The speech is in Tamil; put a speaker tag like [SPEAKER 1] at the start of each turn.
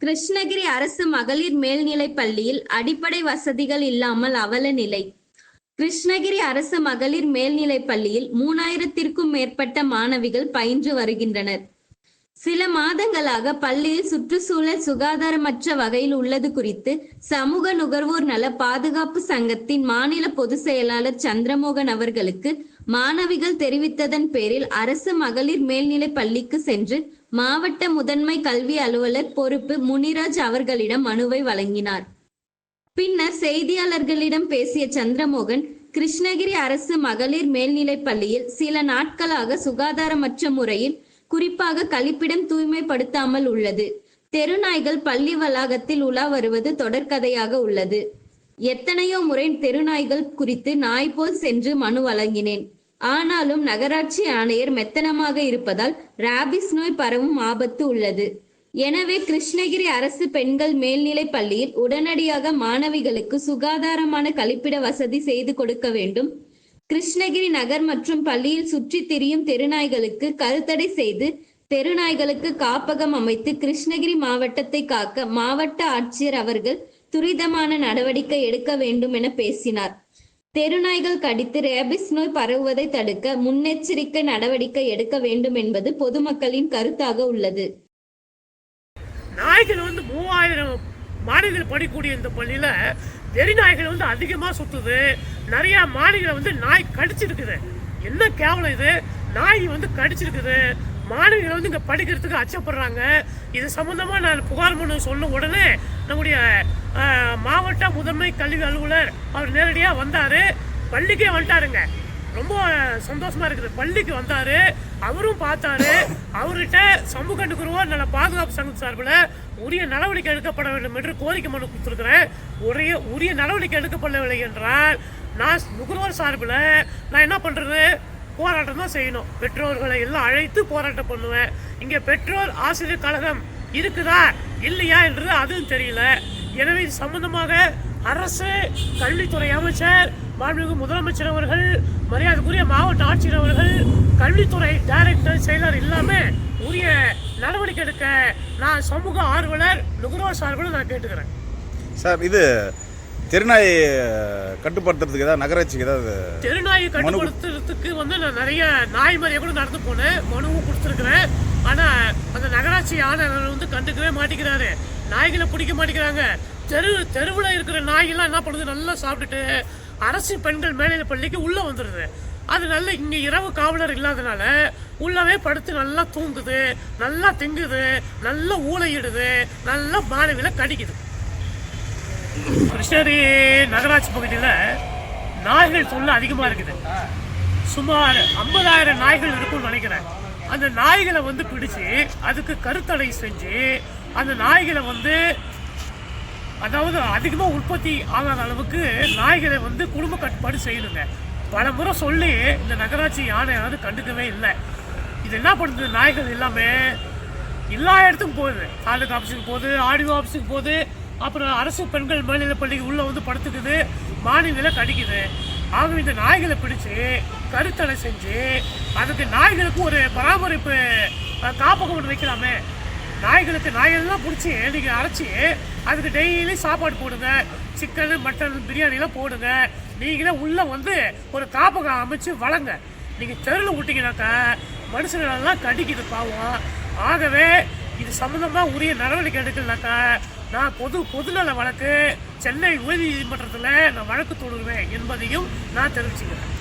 [SPEAKER 1] கிருஷ்ணகிரி அரசு மகளிர் மேல்நிலைப் பள்ளியில் அடிப்படை வசதிகள் இல்லாமல் அவல நிலை. கிருஷ்ணகிரி அரசு மகளிர் மேல்நிலைப் பள்ளியில் மூணாயிரத்திற்கும் மேற்பட்ட மாணவிகள் பயின்று வருகின்றனர். சில மாதங்களாக பள்ளியில் சுற்றுச்சூழல் சுகாதாரமற்ற வகையில் உள்ளது குறித்து சமூக நுகர்வோர் நல பாதுகாப்பு சங்கத்தின் மாநில பொதுச் செயலாளர் சந்திரமோகன் அவர்களுக்கு மாணவிகள் தெரிவித்ததன் பேரில் அரசு மகளிர் மேல்நிலை பள்ளிக்கு சென்று மாவட்ட முதன்மை கல்வி அலுவலர் பொறுப்பு முனிராஜ் அவர்களிடம் மனுவை வழங்கினார். பின்னர் செய்தியாளர்களிடம் பேசிய சந்திரமோகன் கிருஷ்ணகிரி அரசு மகளிர் மேல்நிலைப் பள்ளியில் சில நாட்களாக சுகாதாரமற்ற முறையில் குறிப்பாக கழிப்பிடம் தூய்மைப்படுத்தாமல் உள்ளது. தெருநாய்கள் பள்ளி வளாகத்தில் உலா வருவது தொடர்கதையாக உள்ளது. எத்தனையோ முறை தெருநாய்கள் குறித்து நாய் போல் சென்று மனு வழங்கினேன். ஆனாலும் நகராட்சி ஆணையர் மெத்தனமாக இருப்பதால் ராபிஸ் நோய் பரவும் ஆபத்து உள்ளது. எனவே கிருஷ்ணகிரி அரசு பெண்கள் மேல்நிலை பள்ளியில் உடனடியாக மாணவிகளுக்கு சுகாதாரமான கழிப்பிட வசதி செய்து கொடுக்க வேண்டும். கிருஷ்ணகிரி நகர் மற்றும் பள்ளியில் சுற்றித் திரியும் தெருநாய்களுக்கு கருத்தடை செய்து தெருநாய்களுக்கு காப்பகம் அமைத்து கிருஷ்ணகிரி மாவட்டத்தை காக்க மாவட்ட ஆட்சியர் அவர்கள் துரிதமான நடவடிக்கை எடுக்க வேண்டும் என பேசினார். தெருநாய்கள் கடித்து ரேபிஸ் நோய் பரவுவதை தடுக்க முன்னெச்சரிக்கை நடவடிக்கை எடுக்க வேண்டும் என்பது பொதுமக்களின் கருத்தாக உள்ளது.
[SPEAKER 2] நாய்கள் வந்து மூவாயிரம் மாடுகள் படிக்கக்கூடிய இந்த பள்ளியில் வெறி நாய்கள் வந்து அதிகமாக சுற்றுது நிறையா மாடுகளை வந்து நாய் கடிச்சிருக்குது. என்ன கேவலம் இது? நாய் வந்து கடிச்சிருக்குது. மாணவிகள் வந்து இங்கே படிக்கிறதுக்கு அச்சப்படுறாங்க. இது சம்மந்தமாக நான் புகார் மனு சொன்ன உடனே நம்முடைய மாவட்ட முதன்மை கல்வி அலுவலர் அவர் நேரடியாக வந்தார். பள்ளிக்கே வந்துட்டாருங்க. ரொம்ப சந்தோஷமாக இருக்குது. பள்ளிக்கு வந்தார். அவரும் பார்த்தாரு. அவர்கிட்ட சமூக கண்டுக்குருவோ நல்ல பாதுகாப்பு சங்கம் சார்பில் உரிய நடவடிக்கை எடுக்கப்பட வேண்டும் என்று கோரிக்கை மனு கொடுத்துருக்கிறேன். உரிய உரிய நடவடிக்கை எடுக்கப்படவில்லை என்றால் நான் நுகர்வோர் சார்பில் நான் என்ன பண்ணுறது போராட்டம் தான் செய்யணும். பெற்றோர்களை எல்லாம் அழைத்து போராட்டம் பண்ணுவேன். இங்கே பெற்றோர் ஆசிரியர் கழகம் இருக்குதா? இல்லையா என்றது அதுவும் தெரியல. எனவே இது சம்பந்தமாக அரசு கல்வித்துறை அமைச்சர் மாண்புமிகு முதலமைச்சர் அவர்கள் மரியாதைக்குரிய மாவட்ட ஆட்சியர் அவர்கள் கல்வித்துறை டைரக்டர் செயலர் இல்லாம உரிய நடவடிக்கை எடுக்க நான் சமூக ஆர்வலர் நுகர்வோர் சார்பில் நான் கேட்டுக்கிறேன்.
[SPEAKER 3] சார் இது தெருநாய் கட்டுப்படுத்துறதுக்கு ஏதாவது நகராட்சிக்கு ஏதாவது
[SPEAKER 2] தெருநாயை கட்டுப்படுத்துறதுக்கு வந்து நான் நிறைய நாய் மறிய கூட நடந்து போனேன். மனுவும் கொடுத்துருக்குறேன். ஆனா அந்த நகராட்சி ஆணையர் வந்து கண்டுக்கவே மாட்டேங்கிறாரு. நாய்களை பிடிக்க மாட்டேங்கிறாங்க. தெரு தெருவில் இருக்கிற நாய்கள்லாம் என்ன பண்ணுது? நல்லா சாப்பிட்டுட்டு அரசு பெண்கள் மேல்நிலை பள்ளிக்கு உள்ள வந்துடுது அது நல்ல இரவு காவலர் இல்லாதனால உள்ளவே படுத்து நல்லா தூங்குது நல்லா திங்குது நல்லா ஊழையிடுது நல்லா மாணவியில் கடிக்குது. கிருஷ்ணகிரி நகராட்சி பகுதியில் நாய்கள் தொல்லை அதிகமாக இருக்குது. சுமார் ஐம்பதாயிரம் நாய்கள் இருக்கும்னு நினைக்கிறேன். அந்த நாய்களை வந்து பிடிச்சு அதுக்கு கருத்தடை செஞ்சு அந்த நாய்களை வந்து அதாவது அதிகமாக உற்பத்தி ஆகாத அளவுக்கு நாய்களை வந்து குடும்ப கட்டுப்பாடு செய்யணுங்க. பல முறை சொல்லி இந்த நகராட்சி ஆணையானது கண்டுக்கவே இல்லை. இது என்ன பண்ணுது? நாய்கள் எல்லாமே எல்லா இடத்துக்கும் போகுது. தாலுகா ஆஃபீஸுக்கு போகுது ஆடியோ ஆஃபீஸுக்கு போகுது அப்புறம் அரசு பெண்கள் மாநில பள்ளிக்கு உள்ளே வந்து படுத்துக்குது மாநில கடிக்குது. அவங்க இந்த நாய்களை பிடிச்சி கருத்தடை செஞ்சு அதுக்கு நாய்களுக்கு ஒரு பராமரிப்பு காப்பகம் ஒன்று வைக்கலாமே. நாய்களுக்கு நாய்கள்லாம் பிடிச்சி நீங்கள் அரைச்சி அதுக்கு டெய்லி சாப்பாடு போடுங்க. சிக்கனு மட்டன் பிரியாணிலாம் போடுங்க. நீங்களே உள்ளே வந்து ஒரு காப்பகம் அமைச்சு வளங்க. நீங்கள் தெருவில் விட்டிங்கனாக்கா மனுஷங்களெல்லாம் கடிக்குது பாவம். ஆகவே இது சம்மந்தமாக உரிய நடவடிக்கை எடுக்கலனாக்கா நான் பொது பொதுநல வழக்கு சென்னை உயர்நீதிமன்றத்தில் நான் வழக்கு தொடுவேன் என்பதையும் நான் தெரிவிச்சுக்கிறேன்.